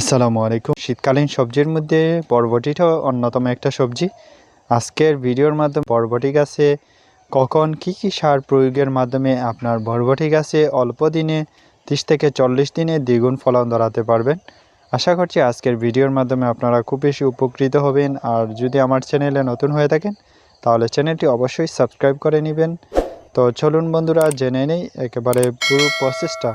আসসালামু আলাইকুম। শীতকালীন সবজির মধ্যে বরবটিটাও অন্যতম একটা সবজি। আজকের ভিডিওর মাধ্যমে বরবটি গাছে কখন কি কি সার প্রয়োগের মাধ্যমে আপনার বরবটি গাছে অল্প দিনে তিরিশ থেকে চল্লিশ দিনে দ্বিগুণ ফলন ধরাতে পারবেন? আশা করছি আজকের ভিডিওর মাধ্যমে আপনারা খুব বেশি উপকৃত হবেন। আর যদি আমার চ্যানেলে নতুন হয়ে থাকেন, তাহলে চ্যানেলটি অবশ্যই সাবস্ক্রাইব করে নেবেন। তো চলুন বন্ধুরা, জেনে নেই একেবারে পুরো প্রসেসটা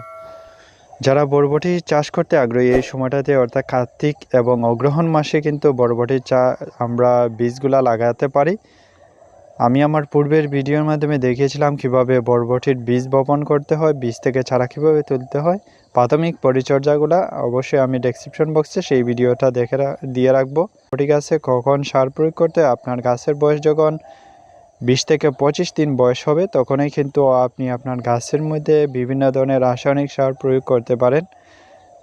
যারা বরবটি চাষ করতে আগ্রহী এই সময়টাতে, অর্থাৎ কার্তিক এবং অগ্রহণ মাসে কিন্তু বরবটির চা, আমরা বীজগুলা লাগাতে পারি। আমি আমার পূর্বের ভিডিওর মাধ্যমে দেখিয়েছিলাম কীভাবে বরবটির বীজ বপন করতে হয়, বীজ থেকে ছাড়া কীভাবে তুলতে হয়, প্রাথমিক পরিচর্যাগুলো অবশ্যই আমি ডেসক্রিপশন বক্সে সেই ভিডিওটা দেখে দিয়ে রাখব। বরবটি গাছে কখন সার প্রয়োগ করতে আপনার গাছের বয়স যখন বিশ থেকে পঁচিশ দিন বয়স হবে, তখনই কিন্তু আপনি আপনার গাছের মধ্যে বিভিন্ন ধরনের রাসায়নিক সার প্রয়োগ করতে পারেন।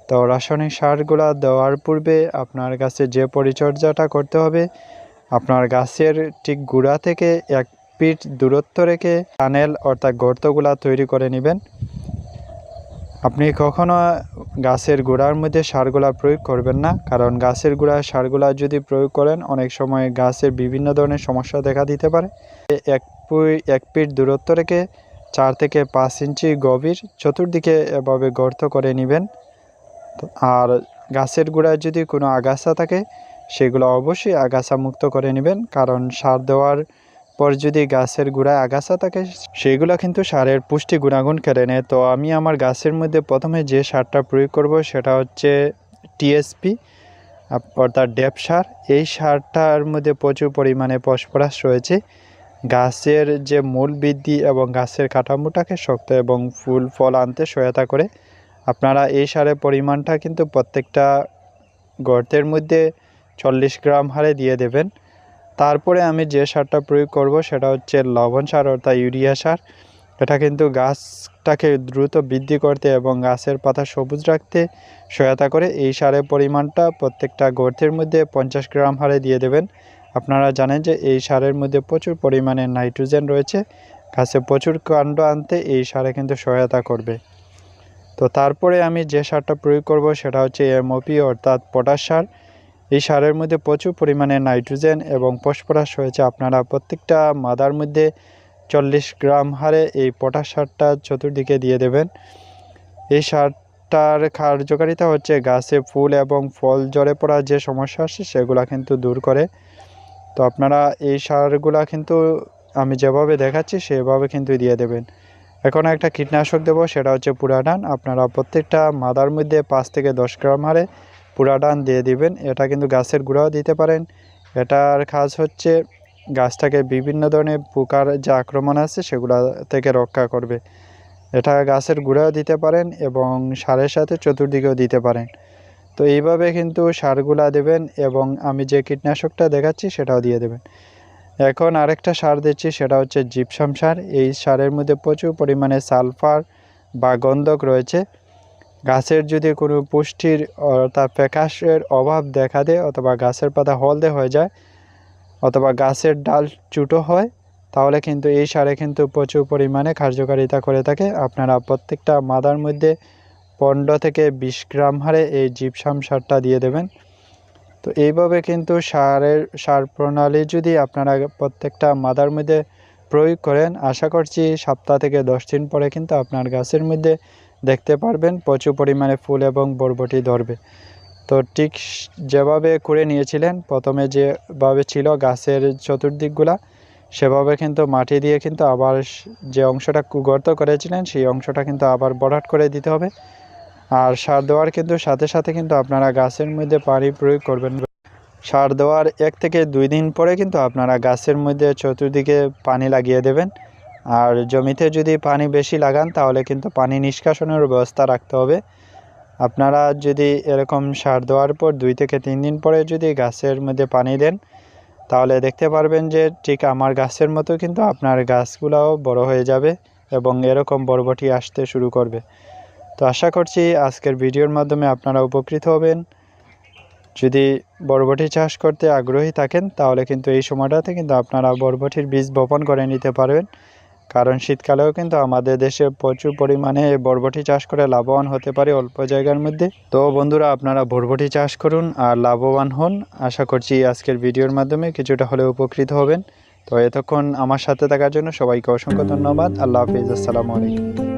তো রাসায়নিক সারগুলো দেওয়ার পূর্বে আপনার গাছে যে পরিচর্যাটা করতে হবে, আপনার গাছের ঠিক গুঁড়া থেকে এক পিঠ দূরত্ব রেখে টানেল অর্থাৎ গর্তগুলা তৈরি করে নেবেন। আপনি কখনো গাছের গোড়ার মধ্যে সারগুলা প্রয়োগ করবেন না? কারণ গাছের গোড়ায় সারগুলা যদি প্রয়োগ করেন, অনেক সময় গাছের বিভিন্ন ধরনের সমস্যা দেখা দিতে পারে। এক এক ফিট দূরত্ব রেখে চার থেকে পাঁচ ইঞ্চি গভীর চতুর্দিকে এভাবে গর্ত করে নেবেন। আর গাছের গোড়ায় যদি কোনো আগাছা থাকে, সেগুলো অবশ্যই আগাছা মুক্ত করে নেবেন। কারণ সার দেওয়ার পর যদি গাছের গোড়ায় আগাছা থাকে, সেগুলো কিন্তু সারের পুষ্টি গুণাগুণ কেড়ে নেয়। তো আমি আমার গাছের মধ্যে প্রথমে যে সারটা প্রয়োগ করব, সেটা হচ্ছে টিএসপি অর্থাৎ ডেপ সার। এই সারটার মধ্যে প্রচুর পরিমাণে ফসফরাস রয়েছে। গাছের যে মূল বৃদ্ধি এবং গাছের কাঠামোটাকে শক্ত এবং ফুল ফল আনতে সহায়তা করে। আপনারা এই সারের পরিমাণটা কিন্তু প্রত্যেকটা গর্তের মধ্যে চল্লিশ গ্রাম হারে দিয়ে দেবেন। তারপরে আমি যে সারটা প্রয়োগ করব সেটা হচ্ছে লবণ সার অর্থাৎ ইউরিয়া সার। এটা কিন্তু গাছটাকে দ্রুত বৃদ্ধি করতে এবং গাছের পাতা সবুজ রাখতে সহায়তা করে। এই সারের পরিমাণটা প্রত্যেকটা গর্তের মধ্যে পঞ্চাশ গ্রাম হারে দিয়ে দেবেন। আপনারা জানেন যে এই সারের মধ্যে প্রচুর পরিমাণে নাইট্রোজেন রয়েছে। গাছে প্রচুর কাণ্ড আনতে এই সারে কিন্তু সহায়তা করবে। তো তারপরে আমি যে সারটা প্রয়োগ করব সেটা হচ্ছে এমওপি অর্থাৎ পটাশ সার। এই সারের মধ্যে প্রচুর পরিমাণে নাইট্রোজেন এবং ফসফরাস হয়েছে আপনারা প্রত্যেকটা মাদার মধ্যে চল্লিশ গ্রাম হারে এই পটাশ সারটা চতুর্দিকে দিয়ে দেবেন। এই সারটার কার্যকারিতা হচ্ছে গাছে ফুল এবং ফল ঝরে পড়া যে সমস্যা আসে সেগুলা কিন্তু দূর করে। তো আপনারা এই সারগুলা কিন্তু আমি যেভাবে দেখাচ্ছি সেভাবে কিন্তু দিয়ে দেবেন। এখন একটা কীটনাশক দেবো, সেটা হচ্ছে পুরাডান আপনারা প্রত্যেকটা মাদার মধ্যে পাঁচ থেকে দশ গ্রাম হারে পুরাডান দিয়ে দিবেন। এটা কিন্তু গাছের গুঁড়াও দিতে পারেন। এটার কাজ হচ্ছে গাছটাকে বিভিন্ন ধরনের পোকার যে আক্রমণ আছে সেগুলো থেকে রক্ষা করবে। এটা গাছের গুঁড়াও দিতে পারেন এবং সারের সাথে চতুর্দিকেও দিতে পারেন। তো এইভাবে কিন্তু সারগুলা দেবেন এবং আমি যে কীটনাশকটা দেখাচ্ছি সেটাও দিয়ে দেবেন। এখন আরেকটা সার দিচ্ছি, সেটা হচ্ছে জিপসাম সার। এই সারের মধ্যে প্রচুর পরিমাণে সালফার বা গন্ধক রয়েছে। গাছের যদি কোনো পুষ্টির, অর্থাৎ প্যাকাশের অভাব দেখা দেয় অথবা গাছের পাতা হলদে হয়ে যায় অথবা গাছের ডাল চুটো হয়, তাহলে কিন্তু এই সারে কিন্তু প্রচুর পরিমাণে কার্যকারিতা করে থাকে। আপনারা প্রত্যেকটা মাদার মধ্যে পনেরো থেকে বিশ গ্রাম হারে এই জিপসাম সারটা দিয়ে দেবেন। তো এইভাবে কিন্তু সারের, সার প্রণালী যদি আপনারা প্রত্যেকটা মাদার মধ্যে প্রয়োগ করেন, আশা করছি সপ্তাহ থেকে দশ দিন পরে কিন্তু আপনার গাছের মধ্যে দেখতে পারবেন, প্রচুর পরিমাণে ফুল এবং বরবটি ধরবে। তো ঠিক যেভাবে করে নিয়েছিলেন, প্রথমে যেভাবে ছিল গাছের চতুর্দিকগুলা, সেভাবে কিন্তু মাটি দিয়ে কিন্তু আবার যে অংশটা গর্ত করেছিলেন, সেই অংশটা কিন্তু আবার বরাট করে দিতে হবে। আর সার দেওয়ার কিন্তু সাথে সাথে কিন্তু আপনারা গাছের মধ্যে পানি প্রয়োগ করবেন। সার দেওয়ার এক থেকে দুই দিন পরে কিন্তু আপনারা গাছের মধ্যে চতুর্দিকে পানি লাগিয়ে দেবেন। আর জমিতে যদি পানি বেশি লাগান, তাহলে কিন্তু পানি নিষ্কাশনের ব্যবস্থা রাখতে হবে। আপনারা যদি এরকম সার দেওয়ার পর দুই থেকে তিন দিন পরে যদি গাছের মধ্যে পানি দেন, তাহলে দেখতে পারবেন যে ঠিক আমার গাছের মতো কিন্তু আপনার গাছগুলোও বড় হয়ে যাবে এবং এরকম বরবটি আসতে শুরু করবে। তো আশা করছি আজকের ভিডিওর মাধ্যমে আপনারা উপকৃত হবেন। যদি বরবটি চাষ করতে আগ্রহী থাকেন, তাহলে কিন্তু এই সময়টাতে কিন্তু আপনারা বরবটির বীজ বপন করে নিতে পারবেন। কারণ শীতকালেও কিন্তু আমাদের দেশে প্রচুর পরিমাণে বরবটি চাষ করে লাভবান হতে পারে অল্প জায়গার মধ্যে। তো বন্ধুরা, আপনারা বরবটি চাষ করুন আর লাভবান হন। আশা করছি আজকের ভিডিওর মাধ্যমে কিছুটা হলেও উপকৃত হবেন। তো এতক্ষণ আমার সাথে থাকার জন্য সবাইকে অসংখ্য ধন্যবাদ। আল্লাহ হাফিজ। আসসালামু আলাইকুম।